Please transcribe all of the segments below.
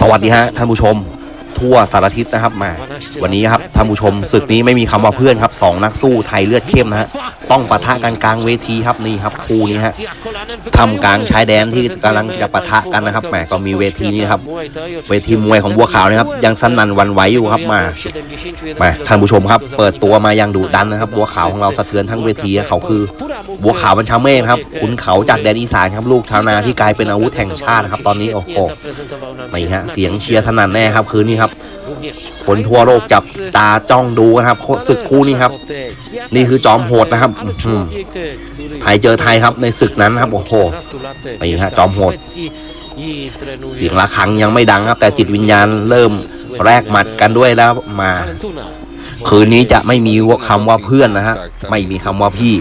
สวัสดีฮะท่านผู้ชม ทั่วสารทิศนะครับมาวันนี้ครับท่านผู้ชมศึกนี้ไม่มีคำว่าเพื่อนครับสองนักสู้ไทยเลือดเข้มนะฮะต้องปะทะกันกลางเวทีครับนี่ครับคู่นี้ฮะทำกลางชายแดนที่กำลังจะปะทะกันนะครับแหมก็มีเวทีนี้ครับเวทีมวยของบัวขาวนะครับยังสนั่นหวันไหวอยู่ครับมามาท่านผู้ชมครับ เปิดตัวมาอย่างดุดันนะครับ บัวขาวของเราสะเทือนทั้งเวทีครับเขาคือ บัวขาวบัญชาเมฆครับขุนเขาจากแดนอีสานครับลูกชาวนาที่กลายเป็นอาวุธแห่งชาตินะครับตอนนี้โอ้โหนี่ฮะเสียงเชียร์สนั่นแน่ครับคืนนี้ครับคนทั่วโลกจับตาจ้องดูนะครับศึกคู่นี้ครับ นี่คือจอมโหดนะครับไทยเจอไทยครับในศึกนั้นครับโอ้โหนี่ฮะจอมโหดเสียงระฆังยังไม่ดังครับ แต่จิตวิญญาณเริ่มแลกหมัดกันด้วยแล้วมา คืนนี้จะไม่มีคำว่าเพื่อนนะฮะไม่มีคำว่าพี่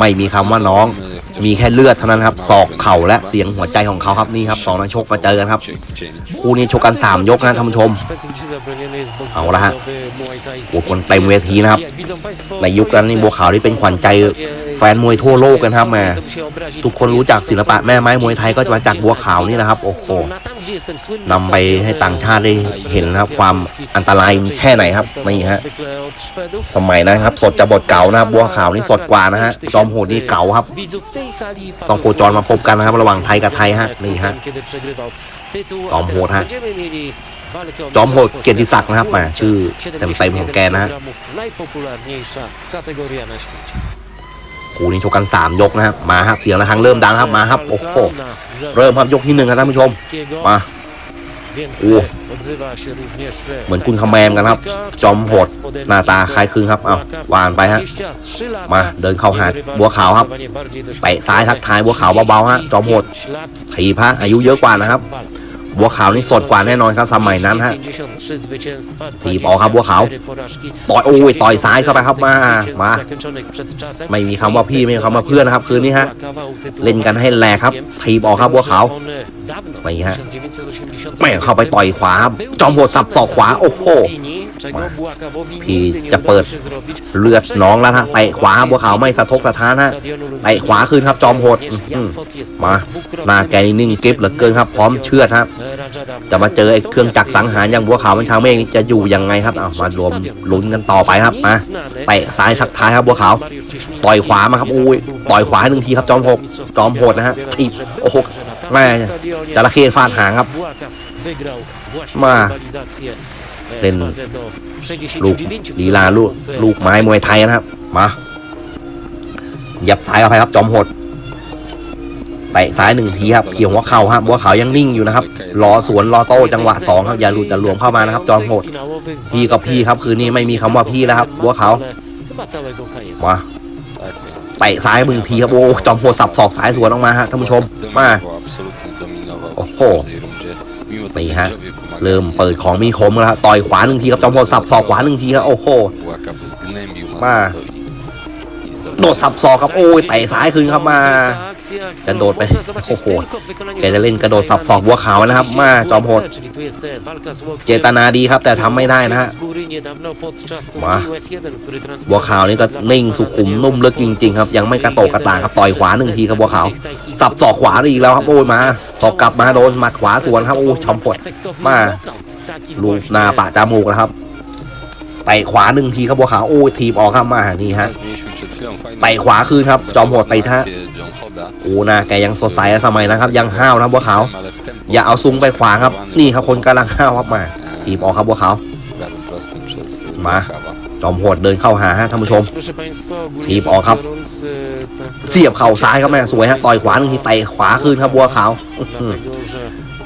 ไม่มีคำว่าน้อง มีแค่เลือดเท่านั้นครับศอกเข่าและเสียงหัวใจของเขาครับนี่ครับสองนักชกมาเจอกันครับคู่นี้ชกกันสามยกนะท่านผู้ชม เอาละฮะโอ้คนเต็มเวทีนะครับในยุคนั้นนี่บัวขาวที่เป็นขวัญใจ แฟนมวยทั่วโลกกันครับแหม่ทุกคนรู้จักศิลปะแม่ไม้มวยไทยก็จะมาจากบัวขาวนี่นะครับโอ้โหนำไปให้ต่างชาติได้เห็นนะครับ ความอันตรายแค่ไหนครับนี่ฮะสมัยนะครับ สดจะบทเก่านะครับบัวขาวนี่สดกว่านะฮะจอมโหดนี่เก่าครับ ต้องโคจรมาพบกันนะครับ ระหว่างไทยกับไทยฮะนี่ฮะจอมโหดฮะจอมโหดเกียรติศักดิ์นะครับแหมชื่อเต็มๆของแกนะฮะ คู่นี้ชกกันสามยกนะครับมาครับเสียงระฆังเริ่มดังครับมาครับโอ้โหเริ่มครับยกที่หนึ่งครับท่านผู้ชมมาโอ้เหมือนคุณคำแมมกันครับ จอมโหดหน้าตาคล้ายคลึงครับเอาวานไปฮะมาเดินเข้าหาบัวขาวครับเตะซ้ายทักทายบัวขาวเบาๆฮะจอมโหดถีบฮะอายุเยอะกว่านะครับ บัวขาวนี่สดกว่าแน่นอนครับสมัยนั้นฮะทีบออกครับบัวขาวต่อยโอ้ยต่อยซ้ายเข้าไปครับมามาไม่มีคำว่าพี่ไม่มีคำว่าเพื่อนนะครับคืนนี้ฮะเล่นกันให้แหลกครับทีบออกครับบัวขาวไม่ฮะแม่เข้าไปต่อยขวาครับจอมโหดสับศอกขวาโอ้โห พี่จะเปิดเลือดน้องแล้วฮะเตะขวาบัวขาวไม่สะทกสะท้านฮะเตะขวาคืนครับจอมโหดอื้อหือมาหน้าแกนี่นิ่งกริบเหลือเกินครับพร้อมเชื่อดครับจะมาเจอไอ้เครื่องจักรสังหารอย่างบัวขาวมันชาวเมฆนี่จะอยู่ยังไงครับเอามารวมลุ้นกันต่อไปครับมาเตะซ้ายทักท้ายครับบัวขาวต่อยขวามาครับอุ้ยต่อยขวาให้หนึ่งทีครับจอมโหดจอมโหดนะฮะทีบโอ้โหแม่จระเข้ฟาดหางครับมา เล่นลูกลีลาลูกลูกไม้มวยไทยนะครับ มาหยับซ้ายเข้าไปครับ จอมโหดเตะซ้ายหนึ่งทีครับเขี่ยวหัวเข่าครับบัวขาวยังนิ่งอยู่นะครับ รอสวนรอโต้จังหวะสองครับอย่าหลุดอย่าหลวมเข้ามานะครับ จอมโหดพี่กับพี่ครับ คืนนี้ไม่มีคำว่าพี่แล้วครับบัวขาวมาเตะซ้ายมึงทีครับโอ้จอมโหดสับศอกสายสวนออกมาฮะท่านผู้ชมมาโอ้โห นี่ฮะเริ่มเปิดของมีคมแล้วครับต่อยขวาหนึ่งทีครับจอมพลสับศอกขวาหนึ่งทีครับโอ้โหมาโดดสับศอกครับโอ้ยเตะซ้ายคืนครับมา จะโดดไปโอ้โหแกจะเล่นกระโดดสับศอกบัวขาวนะครับ มาจอมโหดเจตนาดีครับ แต่ทำไม่ได้นะฮะมาบัวขาวนี่ก็นิ่งสุขุมนุ่มลึกจริง ๆ ครับ ยังไม่กระโตกกระตากครับต่อยขวาหนึ่งทีครับบัวขาวสับศอกขวาอีกแล้วครับโอ้ยมาศอกกลับมาโดนหมัดขวาสวนครับโอ้ยชอมปวดมาลูกหนาปะจมูกนะครับเตะขวาหนึ่งทีครับบัวขาวโอ้ยทีบออกครับมานี่ฮะไปขวาคืนครับ จอมโหดไต่ท่า โอ้หนาแกยังสดใสสมัยนะครับ ยังห้าวนะบัวขาวอย่าเอาซุงไปขวาครับ นี่ครับคนกำลังห้าวครับมาทีบออกครับบัวขาวมาจอมโหดเดินเข้าหาฮะท่านผู้ชม ทีบออกครับ เสียบเข่าซ้ายครับแม่สวยฮะต่อยขวาหนึ่งทีเตะขวาคืนครับบัวขาวอื้อหือ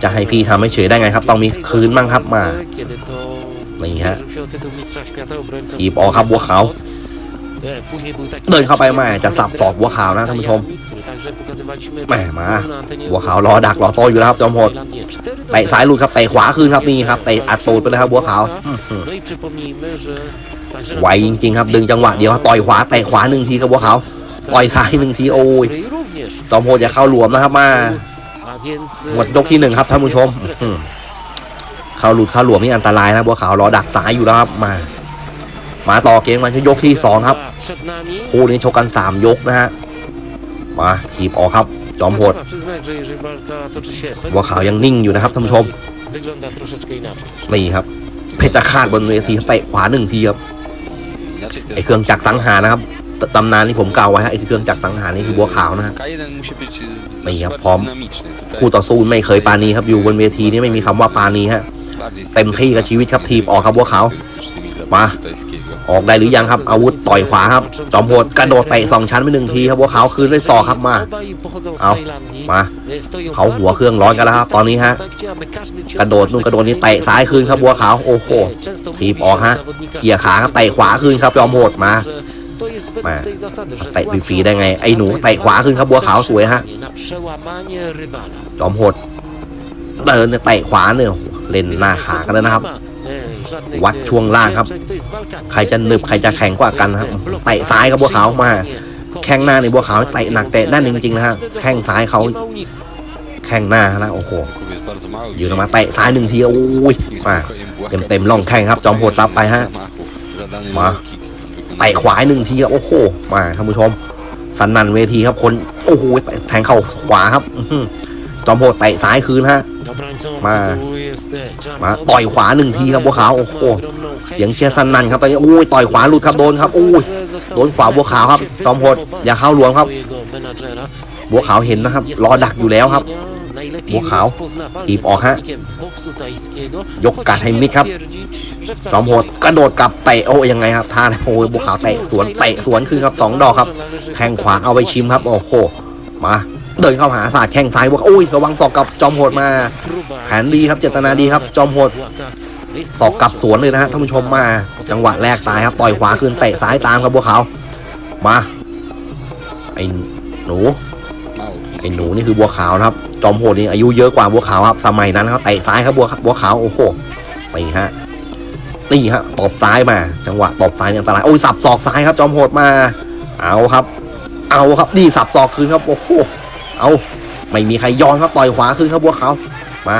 จะให้พี่ทำให้เฉยได้ไงครับ ต้องมีคืนบ้างครับมานี่ฮะทีทีบบออออกกคครัรับบบับัววขาวขาว เดินเข้าไปแม่จะสับศอกบัวขาวนะท่านผู้ชมแหม่มาบัวขาวรอดักรอโต้อยู่แล้วครับจอมโหดเตะซ้ายหลุดครับเตะขวาคืนครับนี่ครับเตะอัดตูดไปเลยครับบัวขาวอื้อหือไวจริงๆครับ ดึงจังหวะเดียวครับต่อยขวาเตะขวาหนึ่งทีครับบัวขาวต่อยซ้ายหนึ่งทีโอ้ยจอมโหดจะเข้าหลวมนะครับมาหมดยกที่หนึ่งครับท่านผู้ชมอื้อหือเข้าหลุดเข้าหลวมนี่อันตรายนะบัวขาวรอดักซ้ายอยู่แล้วครับมา มาต่อเกมมันยกที่สองครับ คู่นี้ชกกันสามยกนะฮะ มาถีบออกครับ จอมโหดบัวขาวยังนิ่งอยู่นะครับท่านผู้ชม นี่ครับ เพชรฆาตบนเวทีเตะขวาหนึ่งทีครับ ไอเครื่องจักรสังหารนะครับตตำนานที่ผมกล่าวไว้ฮะไอเครื่องจักรสังหารนี่คือบัวขาวนะฮะนี่ครับพร้อม คู่ต่อสู้ไม่เคยปานีครับอยู่บนเวทีนี่ไม่มีคำว่าปานีฮะ เต็มที่กับชีวิตครับทีบออกครับบัวขาว มา ออกได้หรือยังครับ อาวุธต่อยขวาครับ จอมโหดกระโดดเตะสองชั้นไปหนึ่งทีครับบัวขาวคืนด้วยศอกครับมา Obaj pochodzą z Au. Tajlandii. มาเขาหัวเครื่องร้อนกันแล้วครับ ตอนนี้ฮะ กระโดดนู่นกระโดดนี่เตะซ้ายคืนครับบัวขาวโอ้โหทีบออกฮะเขี่ยขาครับเตะขวาคืนครับจอมโหดมามาเตะฟรีๆได้ไง ไอ้หนูเตะขวาขึ้นครับบัวขาวสวยฮะ จอมโหดเดินเนี่ยเตะขวาเนี่ยเล่นหน้าขากันแล้วนะครับ วัดช่วงล่างครับ ใครจะหนึบใครจะแข็งกว่ากันครับเตะซ้ายครับบัวขาวมา แข้งหน้าในบัวขาวเตะหนักเตะแน่นจริงๆนะฮะแข้งซ้ายเขาแข้งหน้านะโอ้โหยืนมาเตะซ้ายหนึ่งทีโอ้ยมาเต็มๆร่องแข้งครับ จอมโหดรับไปฮะมาเตะขวาหนึ่งทีครับโอ้โหมาท่านผู้ชมสนันเวทีครับคนโอ้โหเตะแทงเข่าขวาครับจอมโหดเตะซ้ายคืนฮะมา มาต่อยขวาหนึ่งทีครับบัวขาวโอ้โหเสียงเชียร์สนั่นครับตอนนี้โอ้ยต่อยขวาหลุดครับโดนครับโอ้ยโดนขวาบัวขาวครับจอมโหดอย่าเข้าหลวมครับ บัวขาวเห็นนะครับ รอดักอยู่แล้วครับบัวขาวถีบออกฮะยกการ์ดให้มิดครับจอมโหดกระโดดกลับเตะโอ้ยังไงครับท่าโอ้ยบัวขาวเตะสวนเตะสวนขึ้นครับสองดอกครับแข้งขวาเอาไปชิมครับ โอ้โหมา เดินเข้าหาศาสแข้งซ้ายบัวอุ้ยระวังศอกกับจอมโหดมาแผนดีครับเจตนาดีครับ จอมโหดศอกกลับสวนเลยนะฮะท่านผู้ชมมา จังหวะแรกตายครับต่อยขวาขึ้นเตะซ้ายตามครับบัวขาวมาไอ้หนูไอ้หนูนี่คือบัวขาวนะครับ จอมโหดนี่อายุเยอะกว่าบัวขาวครับสมัยนั้นครับเตะซ้ายครับบัวบัวขาวโอ้โหนี่ฮะนี่ฮะตบซ้ายมา จังหวะตบซ้ายเนี่ยอันตรายโอ้ยสับศอกซ้ายครับ จอมโหดมา เอาครับ เอาครับดีสับศอกคืนครับโอ้โห เอาไม่มีใครยอมครับต่อยขวาคืนครับบัวขาวมา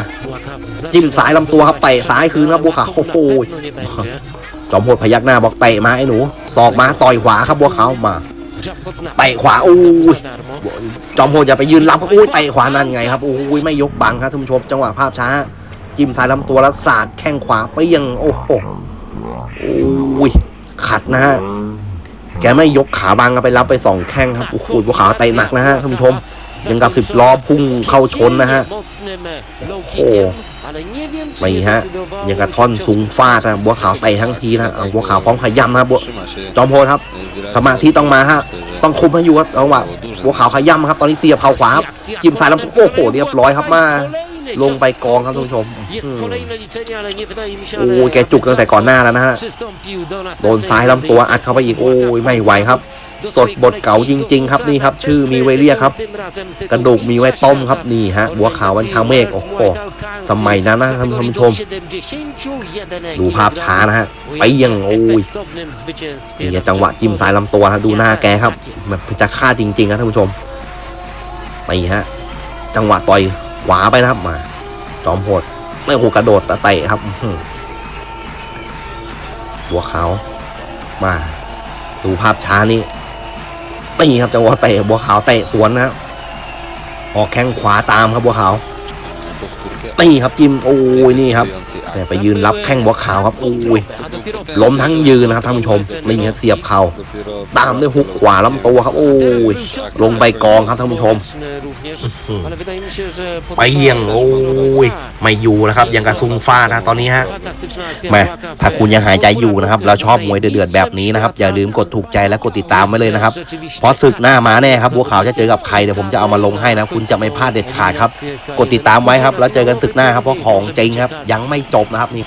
จิ้มซ้ายลำตัวครับเตะซ้ายคืนครับบัวขาวโอ้โหจอมโหดพยักหน้าบอกเตะมาไอ้หนูศอกมาต่อยขวาครับบัวขาวมาเตะขวาโอ้ยจอมโหดอย่าไปยืนรับครับโอ้ยเตะขวานั่นไงครับโอ้ยไม่ยกบังครับท่านผู้ชมจังหวะภาพช้า จิ้มซ้ายลำตัวแล้วสาดแข้งขวาเปี้ยงโอ้โหอุ้ยขัดนะฮะแกไม่ยกขาบังครับไปรับไปสองแข้งครับโอ้โหบัวขาวเตะหนักนะฮะท่านผู้ชม ยังกับสิบล้อพุ่งเข้าชนนะฮะ โอ้โหนี่ฮะ ยังกับท่อนสูงฟาดนะบัวขาวเตะทั้งทีนะเอาบัวขาวพร้อมขย้ำนะครับบัวจอมโหดครับ สมาธิต้องมาฮะ ต้องคุมให้อยู่ครับจังหวะบัวขาวขย้ำครับ ตอนนี้เสียบเข่าขวาครับจิ้มซ้ายลำตัวโอ้โหเรียบร้อยครับมาลงไปกองครับท่านผู้ชมอืมโอ้ยแกจุกตั้งแต่ก่อนหน้าแล้วนะฮะ โดนซ้ายลำตัวอัดเข้าไปอีก โอ้ยไม่ไหวครับ สดบทเก่าจริง ๆ ครับนี่ครับ ชื่อมีไว้เรียกครับ กระดูกมีไว้ต้มครับนี่ฮะบัวขาววันชาเมฆโอ้โหสมัยนั้นนะท่านผู้ชม ดูภาพช้านะฮะไปยังโอ้ยนี่จังหวะจิ้มซ้ายลำตัวนะดูหน้าแกครับแบบจะฆ่าจริงๆครับท่านผู้ชมไปฮะจังหวะต่อยขวาไปนะครับมาจอมโหดไม่โหกระโดดเตะครับหัวขาวมา ดูภาพช้านี่ ตีครับจังหวะเตะบัวขาวเตะสวนนะออกแข้งขวาตามครับบัวขาว นี่ครับจิ้มโอ้ยนี่ครับเนี่ไปยืนรับแข้งบัวขาวครับโอ้ยล้มทั้งยืนนะครับท่านผู้ชมนี่ครับเสียบเข่าตามด้วยหุกขวาลำตัวครับ โอ้ยลงไปกองครับท่านผู้ชมไปเยี่ยงโอ้ยไม่อยู่นะครับยังกระซุงฟ้านะตอนนี้ฮะแม่ถ้าคุณยังหายใจอยู่นะครับแล้วชอบมวยเดือดแบบนี้นะครับ อย่าลืมกดถูกใจและกดติดตามไว้เลยนะครับเพราะศึกหน้ามาแน่ครับบัวขาวจะเจอกับใครเดี๋ยวผมจะเอามาลงให้นะ คุณจะไม่พลาดเด็ดขาดครับ กดติดตามไว้ครับแล้วเจอกันศึกหน้าครับเพราะของจริงครับ ยังไม่จบนะครับนี่